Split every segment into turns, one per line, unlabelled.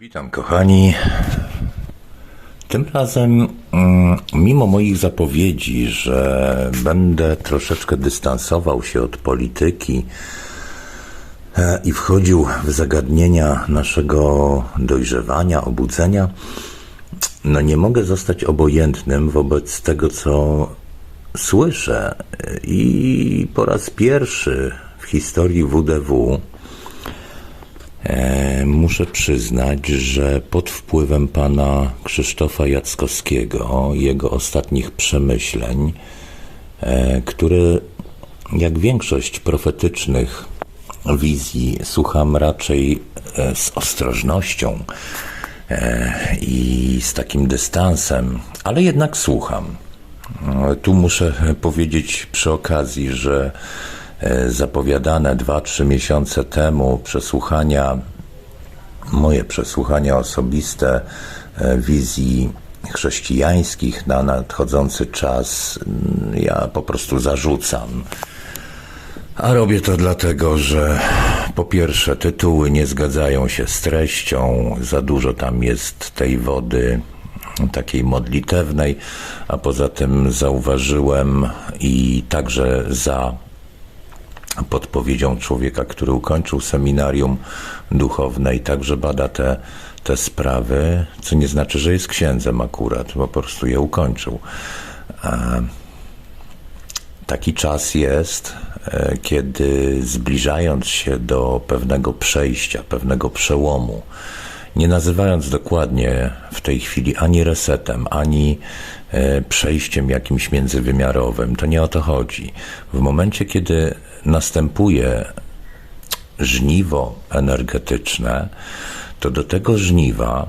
Witam kochani. Tym razem, mm, mimo moich zapowiedzi, że będę troszeczkę dystansował się od polityki e, i wchodził w zagadnienia naszego dojrzewania, obudzenia, no nie mogę zostać obojętnym wobec tego, co słyszę. I po raz pierwszy w historii WDW muszę przyznać, że pod wpływem pana Krzysztofa Jackowskiego, jego ostatnich przemyśleń, e, które jak większość profetycznych wizji słucham raczej e, z ostrożnością i z takim dystansem, ale jednak słucham. Tu muszę powiedzieć przy okazji, że E, zapowiadane 2-3 miesiące temu przesłuchania, moje przesłuchania osobiste e, wizji chrześcijańskich na nadchodzący czas, mm, ja po prostu zarzucam. A robię to dlatego, że po pierwsze tytuły nie zgadzają się z treścią, za dużo tam jest tej wody takiej modlitewnej, a poza tym zauważyłem i także za podpowiedzią człowieka, który ukończył seminarium duchowne i także bada te, te sprawy, co nie znaczy, że jest księdzem akurat, po prostu je ukończył. Taki czas jest, e, kiedy zbliżając się do pewnego przejścia, pewnego przełomu, nie nazywając dokładnie w tej chwili ani resetem, ani e, przejściem jakimś międzywymiarowym, to nie o to chodzi. W momencie, kiedy następuje żniwo energetyczne, to do tego żniwa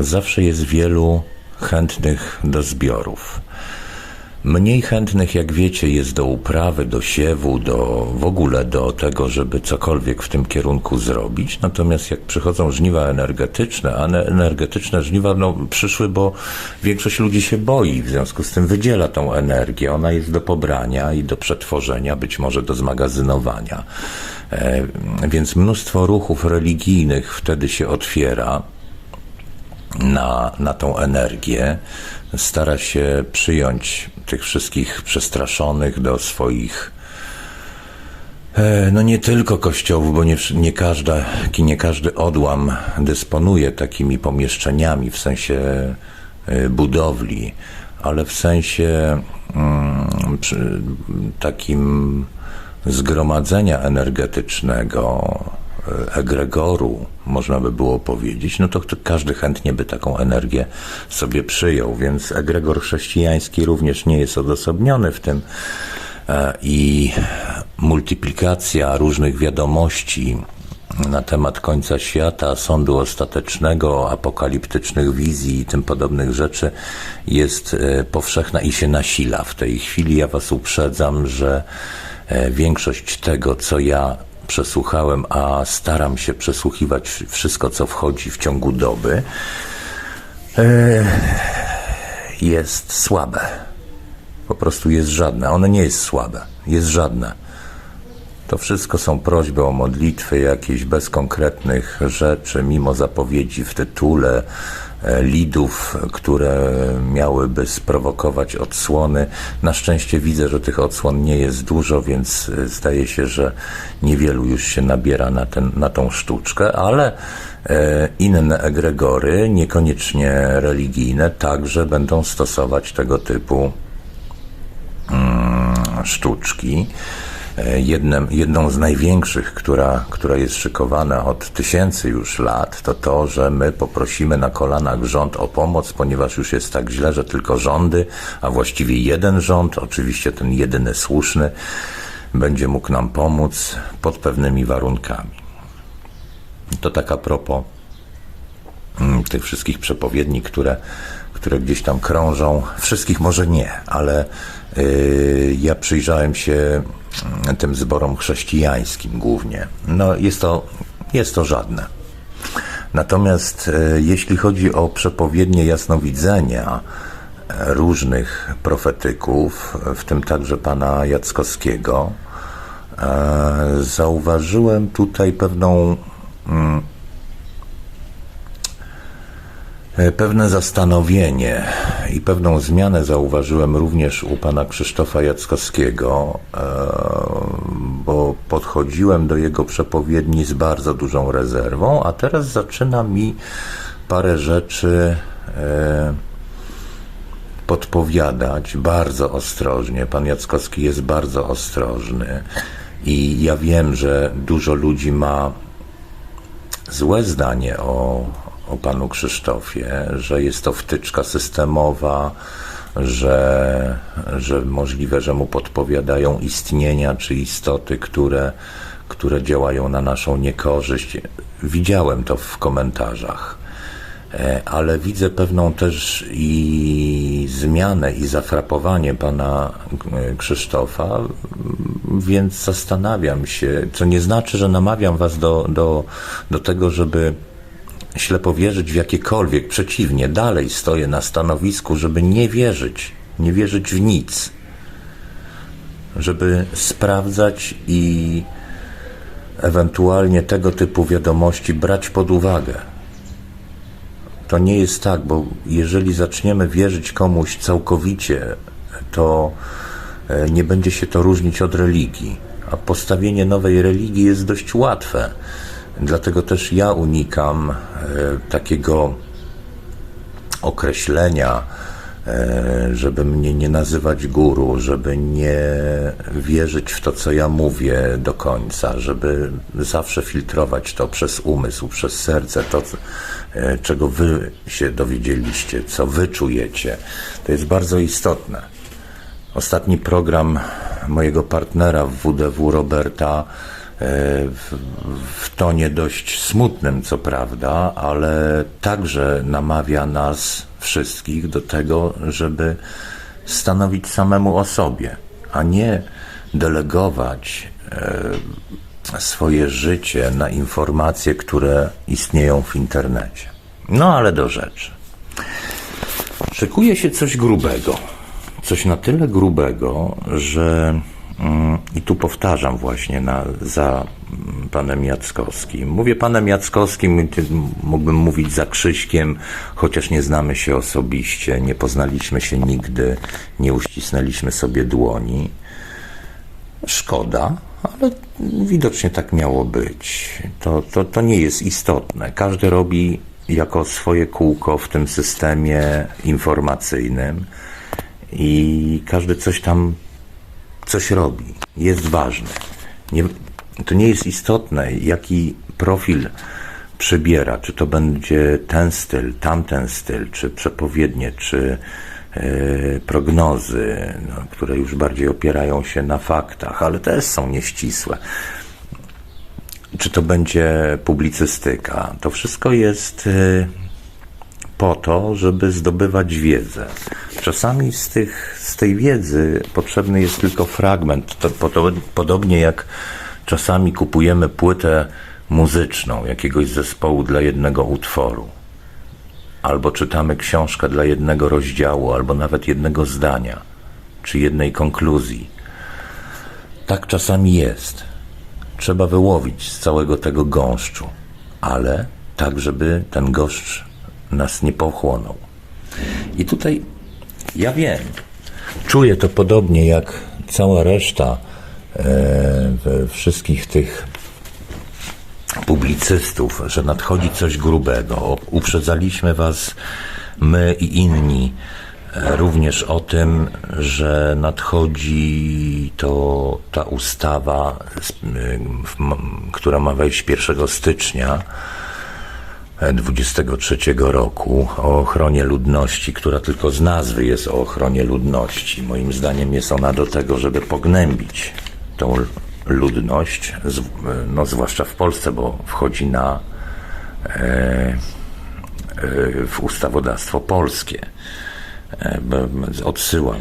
zawsze jest wielu chętnych do zbiorów. Mniej chętnych, jak wiecie, jest do uprawy, do siewu, do w ogóle do tego, żeby cokolwiek w tym kierunku zrobić. Natomiast jak przychodzą żniwa energetyczne, a energetyczne żniwa no, przyszły, bo większość ludzi się boi, w związku z tym wydziela tą energię. Ona jest do pobrania i do przetworzenia, być może do zmagazynowania. E, więc mnóstwo ruchów religijnych wtedy się otwiera na, na tą energię, stara się przyjąć tych wszystkich przestraszonych do swoich e, no nie tylko kościołów, bo nie, nie, każda, nie każdy odłam dysponuje takimi pomieszczeniami w sensie e, budowli, ale w sensie mm, takim zgromadzenia energetycznego, egregoru, można by było powiedzieć, no to każdy chętnie by taką energię sobie przyjął, więc egregor chrześcijański również nie jest odosobniony w tym e, i multiplikacja różnych wiadomości na temat końca świata, sądu ostatecznego, apokaliptycznych wizji i tym podobnych rzeczy jest e, powszechna i się nasila. W tej chwili ja Was uprzedzam, że większość tego, co ja przesłuchałem, a staram się przesłuchiwać wszystko, co wchodzi w ciągu doby, e, jest słabe. Po prostu jest żadne. Ono nie jest słabe, jest żadne. To wszystko są prośby o modlitwy, jakieś bez konkretnych rzeczy, mimo zapowiedzi w tytule, lidów, które miałyby sprowokować odsłony. Na szczęście widzę, że tych odsłon nie jest dużo, więc e, zdaje się, że niewielu już się nabiera na, ten, na tą sztuczkę, ale e, inne egregory, niekoniecznie religijne, także będą stosować tego typu mm, sztuczki. E, jednym, jedną z największych, która, która jest szykowana od tysięcy już lat, to to, że my poprosimy na kolanach rząd o pomoc, ponieważ już jest tak źle, że tylko rządy, a właściwie jeden rząd, oczywiście ten jedyny słuszny, będzie mógł nam pomóc pod pewnymi warunkami. To taka propos mm, tych wszystkich przepowiedni, które, które gdzieś tam krążą. Wszystkich może nie, ale yy, ja przyjrzałem się tym zborom chrześcijańskim głównie. No jest to, jest to żadne. Natomiast e, jeśli chodzi o przepowiednie jasnowidzenia e, różnych profetyków, w tym także pana Jackowskiego, e, zauważyłem tutaj pewną mm, E, pewne zastanowienie i pewną zmianę zauważyłem również u pana Krzysztofa Jackowskiego, e, bo podchodziłem do jego przepowiedni z bardzo dużą rezerwą, a teraz zaczyna mi parę rzeczy e, podpowiadać bardzo ostrożnie. Pan Jackowski jest bardzo ostrożny i ja wiem, że dużo ludzi ma złe zdanie o, o panu Krzysztofie, że jest to wtyczka systemowa, że, że możliwe, że mu podpowiadają istnienia czy istoty, które, które działają na naszą niekorzyść. Widziałem to w komentarzach, e, ale widzę pewną też i zmianę i zafrapowanie pana e, Krzysztofa, więc zastanawiam się, co nie znaczy, że namawiam was do, do, do tego, żeby ślepo wierzyć w jakiekolwiek. Przeciwnie, dalej stoję na stanowisku, żeby nie wierzyć, nie wierzyć w nic. Żeby sprawdzać i ewentualnie tego typu wiadomości brać pod uwagę. To nie jest tak, bo jeżeli zaczniemy wierzyć komuś całkowicie, to e, nie będzie się to różnić od religii. A postawienie nowej religii jest dość łatwe. Dlatego też ja unikam e, takiego określenia, e, żeby mnie nie nazywać guru, żeby nie wierzyć w to, co ja mówię do końca, żeby zawsze filtrować to przez umysł, przez serce, to, e, czego wy się dowiedzieliście, co wy czujecie. To jest bardzo istotne. Ostatni program mojego partnera w WDW Roberta w, w tonie dość smutnym, co prawda, ale także namawia nas wszystkich do tego, żeby stanowić samemu o sobie, a nie delegować e, swoje życie na informacje, które istnieją w internecie. No ale do rzeczy. Szykuje się coś grubego. Coś na tyle grubego, że i tu powtarzam właśnie na, za panem Jackowskim. Mówię panem Jackowskim, mógłbym mówić za Krzyśkiem, chociaż nie znamy się osobiście, nie poznaliśmy się nigdy, nie uścisnęliśmy sobie dłoni. Szkoda, ale widocznie tak miało być. To, to, to nie jest istotne. Każdy robi jako swoje kółko w tym systemie informacyjnym i każdy coś tam coś robi, jest ważny. Nie, to nie jest istotne, jaki profil przybiera, czy to będzie ten styl, tamten styl, czy przepowiednie, czy e, prognozy, no, które już bardziej opierają się na faktach, ale też są nieścisłe. Czy to będzie publicystyka? To wszystko jest e, po to, żeby zdobywać wiedzę. Czasami z, tych, z tej wiedzy potrzebny jest tylko fragment. To, podobnie jak czasami kupujemy płytę muzyczną jakiegoś zespołu dla jednego utworu. Albo czytamy książkę dla jednego rozdziału, albo nawet jednego zdania, czy jednej konkluzji. Tak czasami jest. Trzeba wyłowić z całego tego gąszczu, ale tak, żeby ten gąszcz nas nie pochłonął. I tutaj ja wiem, czuję to podobnie jak cała reszta e, wszystkich tych publicystów, że nadchodzi coś grubego. Uprzedzaliśmy Was, my i inni, e, również o tym, że nadchodzi to ta ustawa, która ma wejść 1 stycznia 23 roku o ochronie ludności, która tylko z nazwy jest o ochronie ludności. Moim zdaniem jest ona do tego, żeby pognębić tą ludność, no zwłaszcza w Polsce, bo wchodzi na e, e, w ustawodawstwo polskie. E, odsyłam,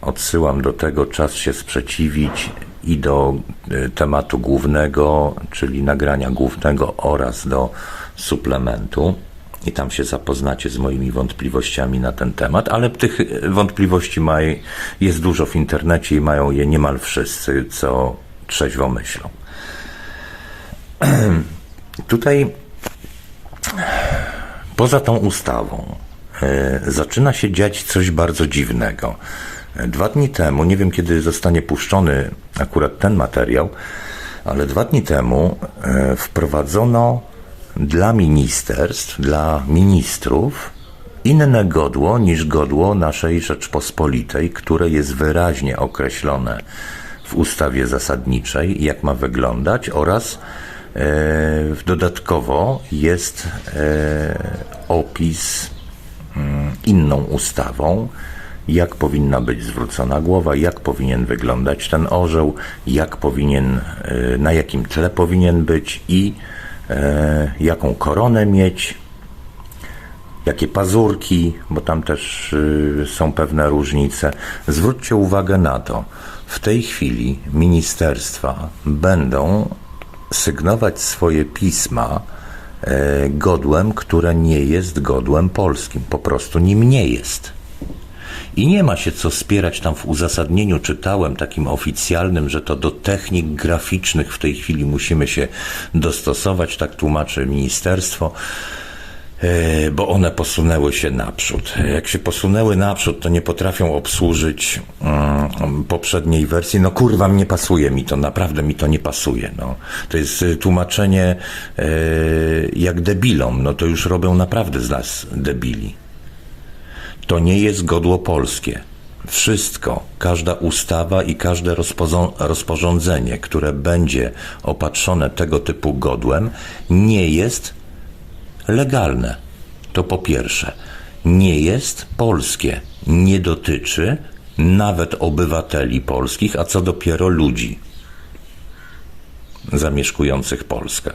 odsyłam do tego czas się sprzeciwić i do e, tematu głównego, czyli nagrania głównego oraz do suplementu i tam się zapoznacie z moimi wątpliwościami na ten temat, ale tych wątpliwości ma, jest dużo w internecie i mają je niemal wszyscy, co trzeźwo myślą. poza tą ustawą e, zaczyna się dziać coś bardzo dziwnego. E, Dwa dni temu, nie wiem kiedy zostanie puszczony akurat ten materiał, ale dwa dni temu e, wprowadzono dla ministerstw, dla ministrów inne godło niż godło naszej Rzeczpospolitej, które jest wyraźnie określone w ustawie zasadniczej, jak ma wyglądać oraz e, dodatkowo jest e, opis mm, inną ustawą, jak powinna być zwrócona głowa, jak powinien wyglądać ten orzeł, jak powinien, e, na jakim tle powinien być i jaką koronę mieć, jakie pazurki, bo tam też y, są pewne różnice. Zwróćcie uwagę na to, w tej chwili ministerstwa będą sygnować swoje pisma e, godłem, które nie jest godłem polskim, po prostu nim nie jest. I nie ma się co spierać tam w uzasadnieniu, czytałem takim oficjalnym, że to do technik graficznych w tej chwili musimy się dostosować, tak tłumaczy ministerstwo e, bo one posunęły się naprzód. Jak się posunęły naprzód, to nie potrafią obsłużyć mm, poprzedniej wersji. No kurwa, nie pasuje mi to, naprawdę mi to nie pasuje. No. To jest y, tłumaczenie e, jak debilom, no to już robią naprawdę z nas debili. To nie jest godło polskie. Wszystko, każda ustawa i każde rozporządzenie, które będzie opatrzone tego typu godłem, nie jest legalne. To po pierwsze, nie jest polskie, nie dotyczy nawet obywateli polskich, a co dopiero ludzi zamieszkujących Polskę.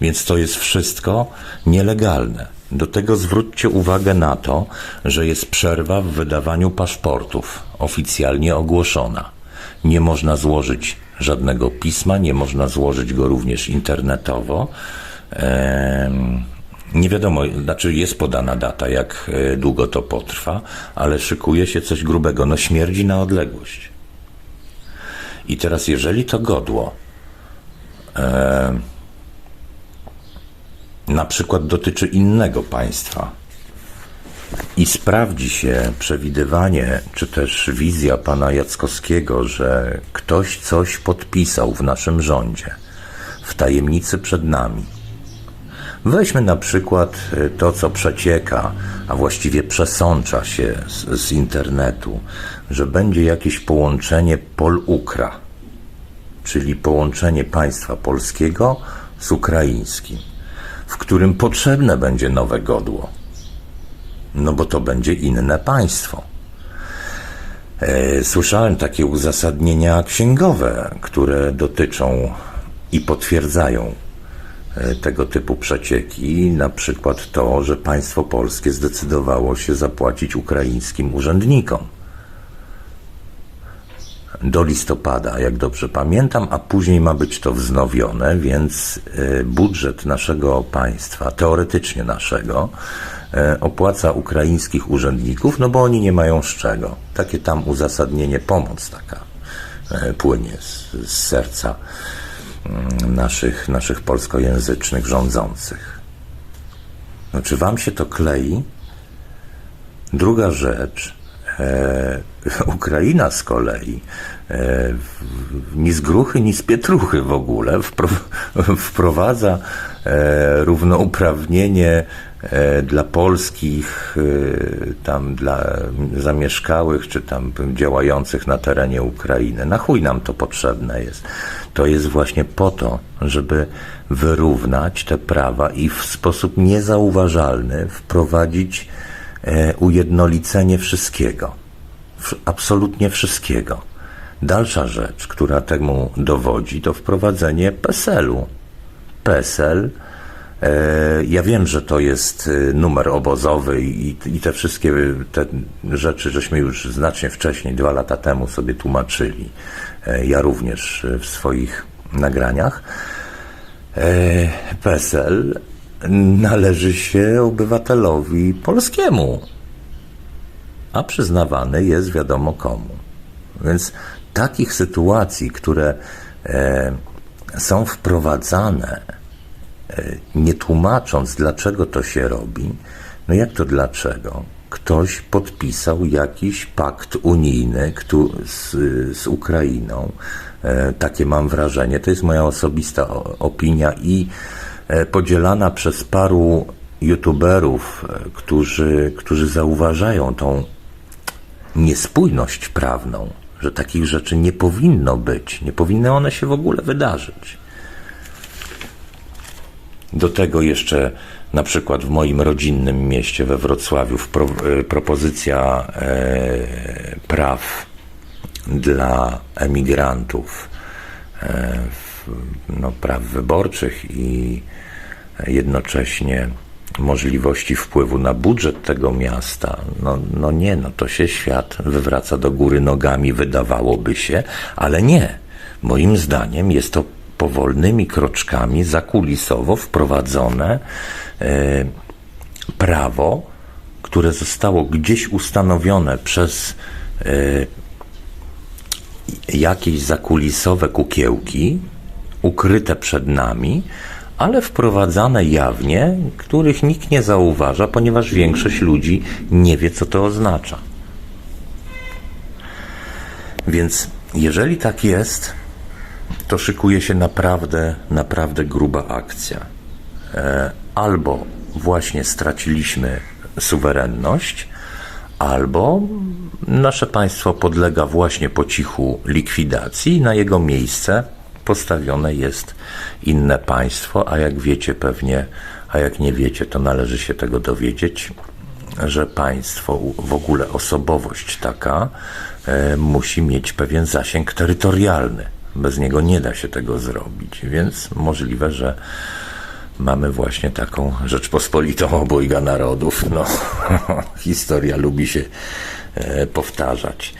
Więc to jest wszystko nielegalne. Do tego zwróćcie uwagę na to, że jest przerwa w wydawaniu paszportów, oficjalnie ogłoszona. Nie można złożyć żadnego pisma, nie można złożyć go również internetowo. Nie wiadomo, znaczy jest podana data, jak e, długo to potrwa, ale szykuje się coś grubego. No śmierdzi na odległość. I teraz, jeżeli to godło na przykład dotyczy innego państwa i sprawdzi się przewidywanie, czy też wizja pana Jackowskiego, że ktoś coś podpisał w naszym rządzie, w tajemnicy przed nami. Weźmy na przykład y, to, co przecieka, a właściwie przesącza się z, z internetu, że będzie jakieś połączenie Pol-Ukra, czyli połączenie państwa polskiego z ukraińskim, w którym potrzebne będzie nowe godło. No bo to będzie inne państwo. E, Słyszałem takie uzasadnienia księgowe, które dotyczą i potwierdzają e, tego typu przecieki, na przykład to, że państwo polskie zdecydowało się zapłacić ukraińskim urzędnikom do listopada, jak dobrze pamiętam, a później ma być to wznowione, więc e, budżet naszego państwa, teoretycznie naszego, e, opłaca ukraińskich urzędników, no bo oni nie mają z czego. Takie tam uzasadnienie, pomoc taka e, płynie z, z serca mm, naszych, naszych polskojęzycznych rządzących. No, czy wam się to klei? Druga rzecz, Ukraina z kolei e, ni z gruchy, ni z pietruchy w ogóle wpro, wprowadza e, równouprawnienie e, dla polskich, e, tam dla zamieszkałych, czy tam działających na terenie Ukrainy. Na chuj nam to potrzebne jest. To jest właśnie po to, żeby wyrównać te prawa i w sposób niezauważalny wprowadzić e, ujednolicenie wszystkiego. Absolutnie wszystkiego. Dalsza rzecz, która temu dowodzi, to wprowadzenie PESEL-u. PESEL, e, ja wiem, że to jest e, numer obozowy i, te wszystkie te rzeczy, żeśmy już znacznie wcześniej, dwa lata temu sobie tłumaczyli. E, ja również e, w swoich nagraniach. E, PESEL należy się obywatelowi polskiemu, a przyznawany jest wiadomo komu. Więc takich sytuacji, które e, są wprowadzane e, nie tłumacząc, dlaczego to się robi. No jak to dlaczego? Ktoś podpisał jakiś pakt unijny z, z Ukrainą. E, takie mam wrażenie. To jest moja osobista opinia i podzielana przez paru youtuberów, którzy, którzy zauważają tą niespójność prawną, że takich rzeczy nie powinno być, nie powinny one się w ogóle wydarzyć. Do tego jeszcze na przykład w moim rodzinnym mieście we Wrocławiu pro, e, propozycja e, praw dla emigrantów, e, no, praw wyborczych i jednocześnie możliwości wpływu na budżet tego miasta. No, no nie, no to się świat wywraca do góry nogami, wydawałoby się, ale nie. Moim zdaniem jest to powolnymi kroczkami zakulisowo wprowadzone e, prawo, które zostało gdzieś ustanowione przez e, jakieś zakulisowe kukiełki, ukryte przed nami, ale wprowadzane jawnie, których nikt nie zauważa, ponieważ większość ludzi nie wie, co to oznacza. Więc jeżeli tak jest, to szykuje się naprawdę, naprawdę gruba akcja. E, albo właśnie straciliśmy suwerenność, albo nasze państwo podlega właśnie po cichu likwidacji na jego miejsce postawione jest inne państwo, a jak wiecie pewnie, a jak nie wiecie, to należy się tego dowiedzieć, że państwo, w ogóle osobowość taka e, musi mieć pewien zasięg terytorialny. Bez niego nie da się tego zrobić, więc możliwe, że mamy właśnie taką Rzeczpospolitą obojga narodów. No, historia lubi się e, powtarzać.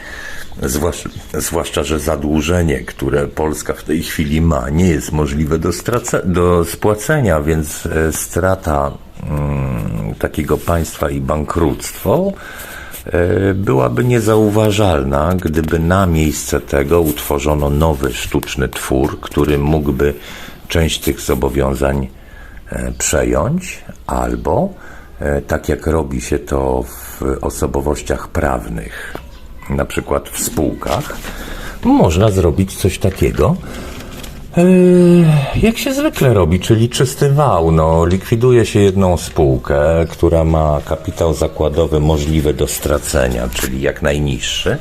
Zwłaszcza, że zadłużenie, które Polska w tej chwili ma, nie jest możliwe do, strace, do spłacenia, więc e, strata mm, takiego państwa i bankructwo e, byłaby niezauważalna, gdyby na miejsce tego utworzono nowy sztuczny twór, który mógłby część tych zobowiązań e, przejąć, albo tak jak robi się to w osobowościach prawnych, na przykład w spółkach, można zrobić coś takiego, jak się zwykle robi, czyli czysty wał. No, likwiduje się jedną spółkę, która ma kapitał zakładowy możliwy do stracenia, czyli jak najniższy.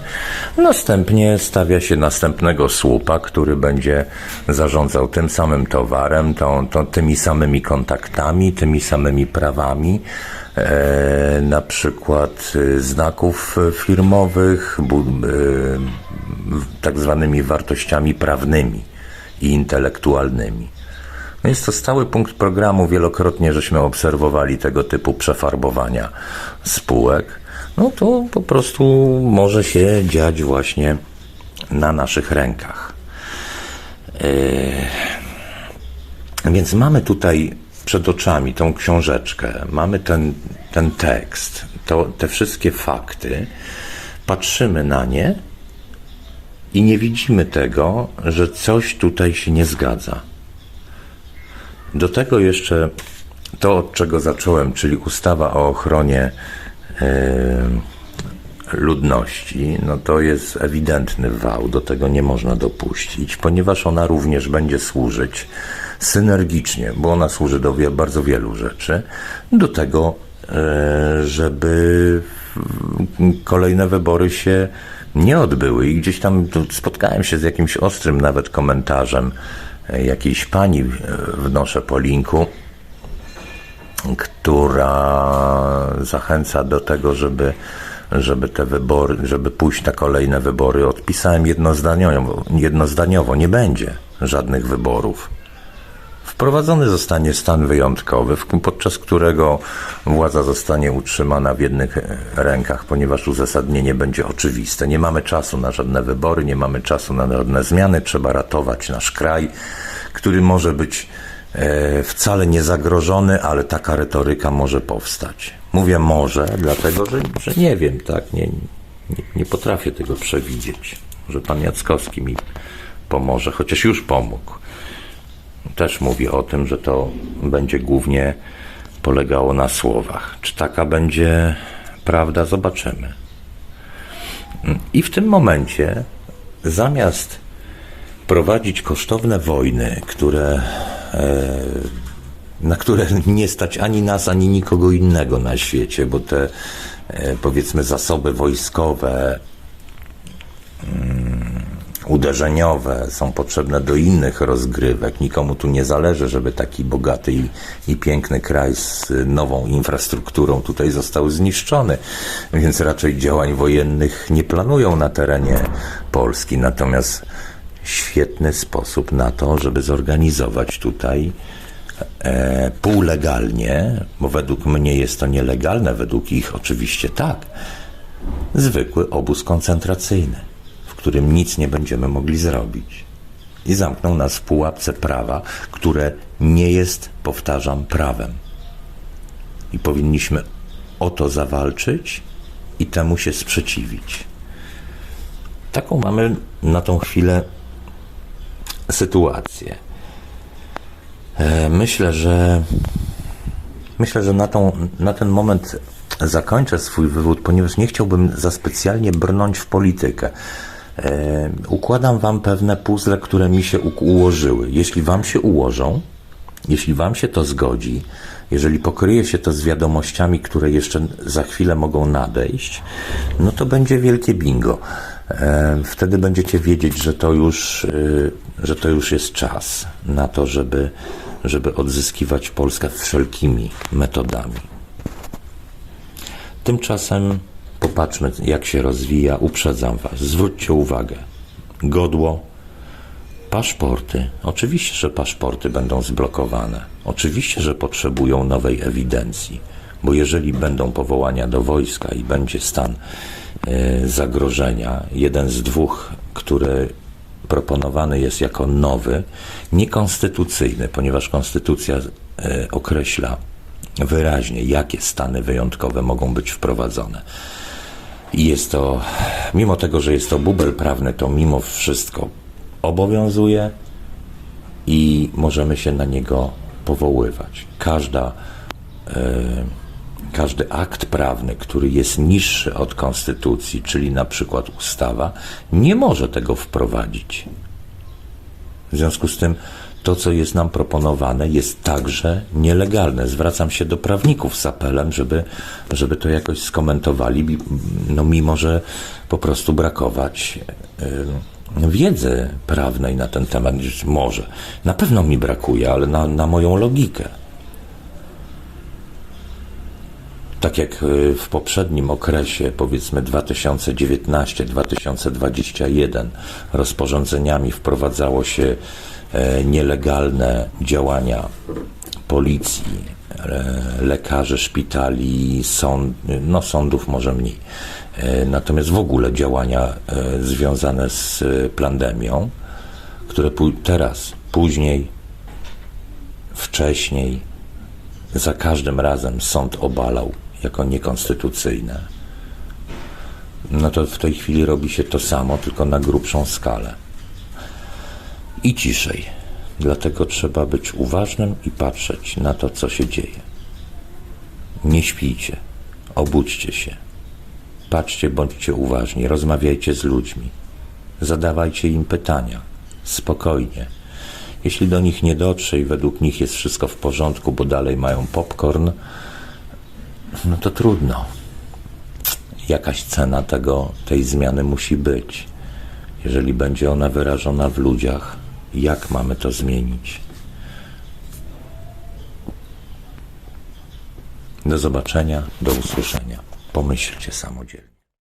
Następnie stawia się następnego słupa, który będzie zarządzał tym samym towarem, tą, tymi samymi kontaktami, tymi samymi prawami E, na przykład e, znaków firmowych, e, tak zwanymi wartościami prawnymi i intelektualnymi. No jest to stały punkt programu, wielokrotnie żeśmy obserwowali tego typu przefarbowania spółek. No to po prostu może się dziać właśnie na naszych rękach. Więc mamy tutaj przed oczami tą książeczkę, mamy ten, ten tekst, to, te wszystkie fakty, patrzymy na nie i nie widzimy tego, że coś tutaj się nie zgadza. Do tego jeszcze to, od czego zacząłem, czyli ustawa o ochronie e, ludności, no to jest ewidentny wał, do tego nie można dopuścić, ponieważ ona również będzie służyć synergicznie, bo ona służy do bardzo wielu rzeczy, do tego, e, żeby kolejne wybory się nie odbyły i gdzieś tam spotkałem się z jakimś ostrym nawet komentarzem e, jakiejś pani e, wnoszę po linku, która zachęca do tego, żeby żeby te wybory, żeby pójść na kolejne wybory. Odpisałem jednozdaniowo, jednozdaniowo nie będzie żadnych wyborów. Wprowadzony zostanie stan wyjątkowy, podczas którego władza zostanie utrzymana w jednych e, rękach, ponieważ uzasadnienie będzie oczywiste. Nie mamy czasu na żadne wybory, nie mamy czasu na żadne zmiany, trzeba ratować nasz kraj, który może być e, wcale nie zagrożony, ale taka retoryka może powstać. Mówię może, dlatego że, że nie wiem, tak, nie, nie, nie potrafię tego przewidzieć. Że pan Jackowski mi pomoże, chociaż już pomógł. Też mówi o tym, że to będzie głównie polegało na słowach. Czy taka będzie prawda, zobaczymy. I w tym momencie, zamiast prowadzić kosztowne wojny, które, e, na które nie stać ani nas, ani nikogo innego na świecie, bo te e, powiedzmy zasoby wojskowe, mm, uderzeniowe są potrzebne do innych rozgrywek. Nikomu tu nie zależy, żeby taki bogaty i, i piękny kraj z nową infrastrukturą tutaj został zniszczony, więc raczej działań wojennych nie planują na terenie Polski. Natomiast świetny sposób na to, żeby zorganizować tutaj e, półlegalnie, bo według mnie jest to nielegalne, według ich oczywiście tak, zwykły obóz koncentracyjny, którym nic nie będziemy mogli zrobić. I zamknął nas w pułapce prawa, które nie jest, powtarzam, prawem. I powinniśmy o to zawalczyć i temu się sprzeciwić. Taką mamy na tą chwilę sytuację. E, Myślę, że myślę, że na, tą, na ten moment zakończę swój wywód, ponieważ nie chciałbym za specjalnie brnąć w politykę. Układam wam pewne puzzle, które mi się ułożyły. Jeśli wam się ułożą, jeśli wam się to zgodzi, jeżeli pokryje się to z wiadomościami, które jeszcze za chwilę mogą nadejść, no to będzie wielkie bingo. Wtedy będziecie wiedzieć, że to już, y, że to już jest czas na to, żeby, żeby odzyskiwać Polskę wszelkimi metodami. Tymczasem popatrzmy, jak się rozwija. Uprzedzam Was. Zwróćcie uwagę. Godło, paszporty. Oczywiście, że paszporty będą zblokowane. Oczywiście, że potrzebują nowej ewidencji, bo jeżeli będą powołania do wojska i będzie stan e, zagrożenia, jeden z dwóch, który proponowany jest jako nowy, niekonstytucyjny, ponieważ konstytucja e, określa wyraźnie, jakie stany wyjątkowe mogą być wprowadzone. Jest to, mimo tego, że jest to bubel prawny, to mimo wszystko obowiązuje i możemy się na niego powoływać. Każda, e, każdy akt prawny, który jest niższy od konstytucji, czyli na przykład ustawa, nie może tego wprowadzić. W związku z tym to, co jest nam proponowane, jest także nielegalne. Zwracam się do prawników z apelem, żeby, żeby to jakoś skomentowali, no mimo że po prostu brakować y, wiedzy prawnej na ten temat. Może. Na pewno mi brakuje, ale na, na moją logikę. tak jak y, w poprzednim okresie, powiedzmy 2019-2021, rozporządzeniami wprowadzało się nielegalne działania policji, e, lekarzy, szpitali, sąd, no sądów może mniej. E, Natomiast w ogóle działania e, związane z e, pandemią, które teraz, później, wcześniej, za każdym razem sąd obalał jako niekonstytucyjne. No to w tej chwili robi się to samo, tylko na grubszą skalę. I ciszej. Dlatego trzeba być uważnym i patrzeć na to, co się dzieje. Nie śpijcie, obudźcie się. Patrzcie, bądźcie uważni, rozmawiajcie z ludźmi. Zadawajcie im pytania. Spokojnie. Jeśli do nich nie dotrze i według nich jest wszystko w porządku, bo dalej mają popcorn, no to trudno. Jakaś cena tego, tej zmiany musi być. Jeżeli będzie ona wyrażona w ludziach, jak mamy to zmienić? Do zobaczenia, do usłyszenia. Pomyślcie samodzielnie.